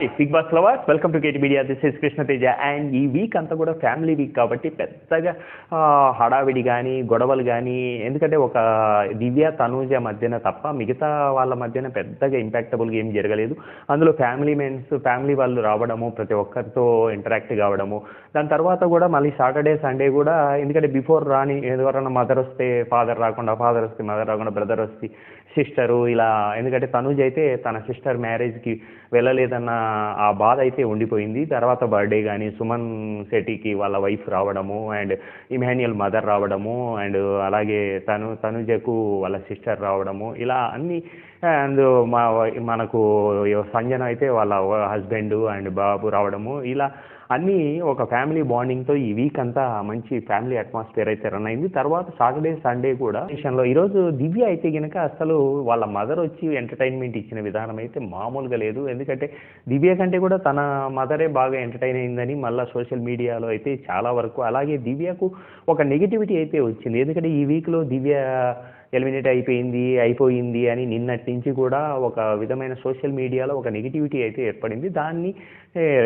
Bigg Boss lovers welcome to KT media this is Krishna Teja and ఈ week అంతా కూడా family week కాబట్టి పెద్దగా హడావిడి కానీ గొడవలు కానీ ఎందుకంటే ఒక దివ్య తనూజ మధ్యన తప్ప మిగతా వాళ్ళ మధ్యన పెద్దగా ఇంపాక్టబుల్గా ఏం జరగలేదు. అందులో ఫ్యామిలీ మెన్స్ ఫ్యామిలీ వాళ్ళు రావడము ప్రతి ఒక్కరితో ఇంటరాక్ట్ కావడము. దాని తర్వాత కూడా మళ్ళీ సాటర్డే సండే కూడా ఎందుకంటే బిఫోర్ రాని ఎవరైనా మదర్ వస్తే ఫాదర్ రాకుండా ఫాదర్ వస్తే మదర్ రాకుండా బ్రదర్ వస్తే సిస్టరు ఇలా ఎందుకంటే తనుజ్ అయితే తన సిస్టర్ మ్యారేజ్కి వెళ్ళలేదన్న ఆ బాధ అయితే ఉండిపోయింది. తర్వాత బర్త్డే కానీ సుమన్ శెట్టికి వాళ్ళ వైఫ్ రావడము అండ్ ఇమాన్యుయల్ మదర్ రావడము అండ్ అలాగే తను తనుజకు వాళ్ళ సిస్టర్ రావడము ఇలా అన్ని అండ్ మా మనకు సంజన అయితే వాళ్ళ హస్బెండ్ అండ్ బాబు రావడము. ఇలా అన్నీ ఒక ఫ్యామిలీ బాండింగ్తో ఈ వీక్ అంతా మంచి ఫ్యామిలీ అట్మాస్ఫియర్ అయితే రన్ అయింది. తర్వాత సాటర్డే సండే కూడా విషయంలో ఈరోజు దివ్య అయితే కనుక అసలు వాళ్ళ మదర్ వచ్చి ఎంటర్టైన్మెంట్ ఇచ్చిన విధానం అయితే మామూలుగా లేదు. ఎందుకంటే దివ్య కంటే కూడా తన మదరే బాగా ఎంటర్టైన్ అయిందని మళ్ళీ సోషల్ మీడియాలో అయితే చాలా వరకు అలాగే దివ్యకు ఒక నెగిటివిటీ అయితే వచ్చింది. ఎందుకంటే ఈ వీక్లో దివ్య ఎలిమినేట్ అయిపోయింది అయిపోయింది అని నిన్నటి నుంచి కూడా ఒక విధమైన సోషల్ మీడియాలో ఒక నెగిటివిటీ అయితే ఏర్పడింది. దాన్ని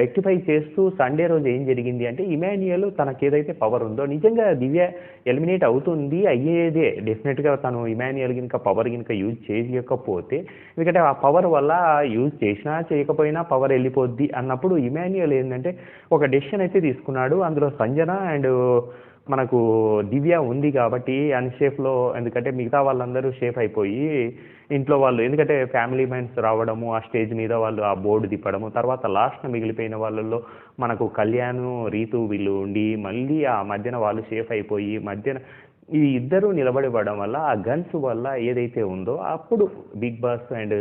రెక్టిఫై చేస్తూ సండే రోజు ఏం జరిగింది అంటే ఇమాన్యుయల్ తనకి ఏదైతే పవర్ ఉందో నిజంగా దివ్య ఎలిమినేట్ అవుతుంది అయ్యేదే. డెఫినెట్గా తను ఇమాన్యుయల్ కనుక పవర్ కనుక యూజ్ చేయకపోతే ఎందుకంటే ఆ పవర్ వల్ల యూజ్ చేసినా చేయకపోయినా పవర్ వెళ్ళిపోద్ది అన్నప్పుడు ఇమాన్యుయల్ ఏంటంటే ఒక డెసిషన్ అయితే తీసుకున్నాడు. అందులో సంజన అండ్ మనకు దివ్య ఉంది కాబట్టి అన్సేఫ్లో ఎందుకంటే మిగతా వాళ్ళందరూ సేఫ్ అయిపోయి ఇంట్లో వాళ్ళు ఎందుకంటే ఫ్యామిలీ మెంట్స్ రావడము ఆ స్టేజ్ మీద వాళ్ళు ఆ బోర్డు తిప్పడము తర్వాత లాస్ట్ మిగిలిపోయిన వాళ్ళల్లో మనకు కళ్యాణ్ రీతు వీళ్ళు ఉండి మళ్ళీ ఆ మధ్యన వాళ్ళు సేఫ్ అయిపోయి మధ్యన ఈ ఇద్దరు నిలబడిపడడం వల్ల ఆ గన్స్ వల్ల ఏదైతే ఉందో అప్పుడు బిగ్ బాస్ అండ్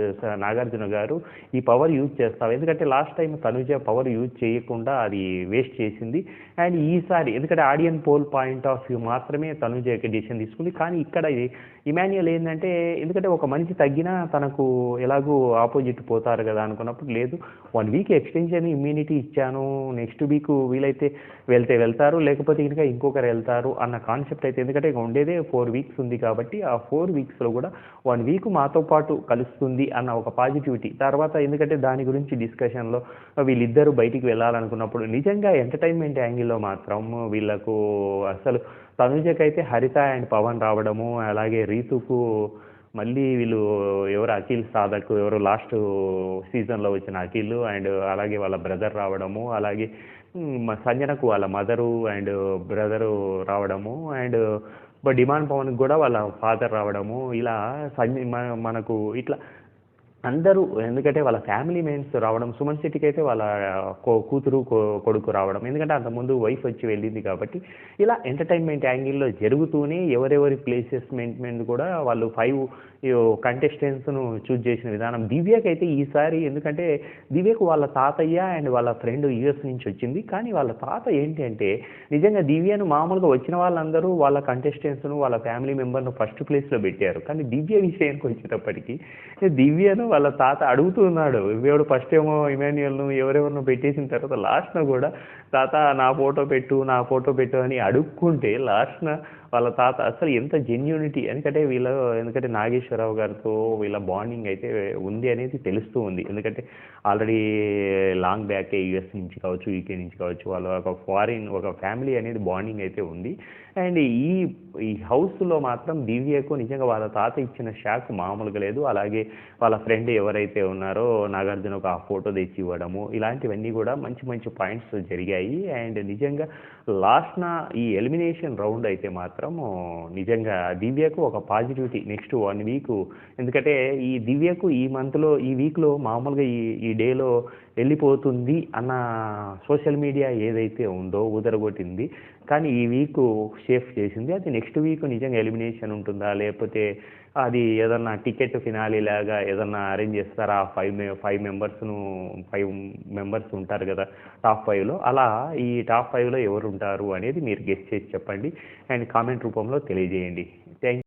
నాగార్జున గారు ఈ పవర్ యూజ్ చేస్తారు. ఎందుకంటే last time Tanuja power use చేయకుండా అది వేస్ట్ చేసింది. అండ్ ఈసారి ఎందుకంటే audience poll point of view మాత్రమే తనుజ డిసిషన్ తీసుకుంది. కానీ ఇక్కడ ఇది ఇమాన్యుయల్ ఏంటంటే ఎందుకంటే ఒక మనిషి తగ్గినా తనకు ఎలాగూ ఆపోజిట్ పోతారు కదా అనుకున్నప్పుడు లేదు. వన్ వీక్ ఎక్స్టెన్షన్ ఇమ్యూనిటీ ఇచ్చాను. నెక్స్ట్ వీక్ వీలైతే వెళ్తే వెళ్తారు. లేకపోతే ఇంకా ఇంకొకరు వెళ్తారు అన్న కాన్సెప్ట్ అయితే ఎందుకంటే ఇక ఉండేదే ఫోర్ వీక్స్ ఉంది కాబట్టి ఆ ఫోర్ వీక్స్లో కూడా వన్ వీక్ మాతో పాటు కలుస్తుంది అన్న ఒక పాజిటివిటీ తర్వాత ఎందుకంటే దాని గురించి డిస్కషన్లో వీళ్ళిద్దరూ బయటికి వెళ్ళాలనుకున్నప్పుడు నిజంగా ఎంటర్టైన్మెంట్ యాంగిల్లో మాత్రం వీళ్ళకు అసలు తనుజకైతే హరిత అండ్ పవన్ రావడము అలాగే రీతుకు మళ్ళీ వీళ్ళు ఎవరు అఖిల్ సాధక్ ఎవరు లాస్ట్ సీజన్లో వచ్చిన అఖిల్ అండ్ అలాగే వాళ్ళ బ్రదర్ రావడము అలాగే సంజనకు వాళ్ళ మదరు అండ్ బ్రదరు రావడము అండ్ డిమాండ్ పవన్కి కూడా వాళ్ళ ఫాదర్ రావడము ఇలా సంజ మన- మనకు ఇట్లా అందరూ ఎందుకంటే వాళ్ళ ఫ్యామిలీ మెంట్స్ రావడం సుమన్ సిటీకి అయితే వాళ్ళ కో- కూతురు కొడుకు రావడం ఎందుకంటే అంతకుముందు వైఫ్ వచ్చి వెళ్ళింది కాబట్టి ఇలా ఎంటర్టైన్మెంట్ యాంగిల్లో జరుగుతూనే ఎవరెవరి ప్లేసెస్ మెంట్ కూడా వాళ్ళు ఫైవ్ కంటెస్టెంట్స్ను చూజ్ చేసిన విధానం. దివ్యకి అయితే ఈసారి ఎందుకంటే దివ్యకు వాళ్ళ తాతయ్య అండ్ వాళ్ళ ఫ్రెండ్ యూఎస్ నుంచి వచ్చింది. కానీ వాళ్ళ తాత ఏంటి అంటే నిజంగా దివ్యను మామూలుగా వచ్చిన వాళ్ళందరూ వాళ్ళ కంటెస్టెంట్స్ను వాళ్ళ ఫ్యామిలీ మెంబర్ను ఫస్ట్ ప్లేస్లో పెట్టారు. కానీ దివ్య విషయానికి వచ్చేటప్పటికి దివ్యను వాళ్ళ తాత అడుగుతున్నాడు ఇవేడు ఫస్ట్ ఏమో ఇమాన్యుయల్ను ఎవరెవరినో పెట్టేసిన తర్వాత లాస్ట్న కూడా తాత నా ఫోటో పెట్టు నా ఫోటో పెట్టు అని అడుక్కుంటే లాస్ట్న వాళ్ళ తాత అసలు ఎంత జెన్యూనిటీ ఎందుకంటే వీళ్ళ ఎందుకంటే నాగేశ్వరరావు గారితో వీళ్ళ బాండింగ్ అయితే ఉంది అనేది తెలుస్తూ ఉంది. ఎందుకంటే ఆల్రెడీ లాంగ్ బ్యాకే యూఎస్ నుంచి కావచ్చు యూకే నుంచి కావచ్చు వాళ్ళ ఒక ఫారిన్ ఒక ఫ్యామిలీ అనేది బాండింగ్ అయితే ఉంది. అండ్ ఈ ఈ హౌస్లో మాత్రం దివ్యకు నిజంగా వాళ్ళ తాత ఇచ్చిన షాక్ మామూలుగా లేదు. అలాగే వాళ్ళ ఫ్రెండ్ ఎవరైతే ఉన్నారో నాగార్జున ఒక ఫోటో తెచ్చి ఇవ్వడము ఇలాంటివన్నీ కూడా మంచి మంచి పాయింట్స్ జరిగాయి. అండ్ నిజంగా లాస్ట్న ఈ ఎలిమినేషన్ రౌండ్ అయితే మాత్రం నిజంగా దివ్యకు ఒక పాజిటివిటీ నెక్స్ట్ వన్ వీక్ ఎందుకంటే ఈ దివ్యకు ఈ మంత్లో ఈ వీక్లో మామూలుగా ఈ ఈ డేలో వెళ్ళిపోతుంది అన్న సోషల్ మీడియా ఏదైతే ఉందో ఉదరగొట్టింది కానీ ఈ వీక్ సేఫ్ చేసింది. అది నెక్స్ట్ వీక్ నిజంగా ఎలిమినేషన్ ఉంటుందా? లేకపోతే అది ఏదన్నా టికెట్ ఫినాలి లాగా ఏదన్నా అరేంజ్ చేస్తారా? ఫైవ్ మె ఫైవ్ మెంబర్స్ను ఫైవ్ మెంబర్స్ ఉంటారు కదా టాప్ ఫైవ్లో. అలా ఈ టాప్ ఫైవ్లో ఎవరు ఉంటారు అనేది మీరు గెస్ట్ చేసి చెప్పండి. అండ్ కామెంట్ రూపంలో తెలియజేయండి.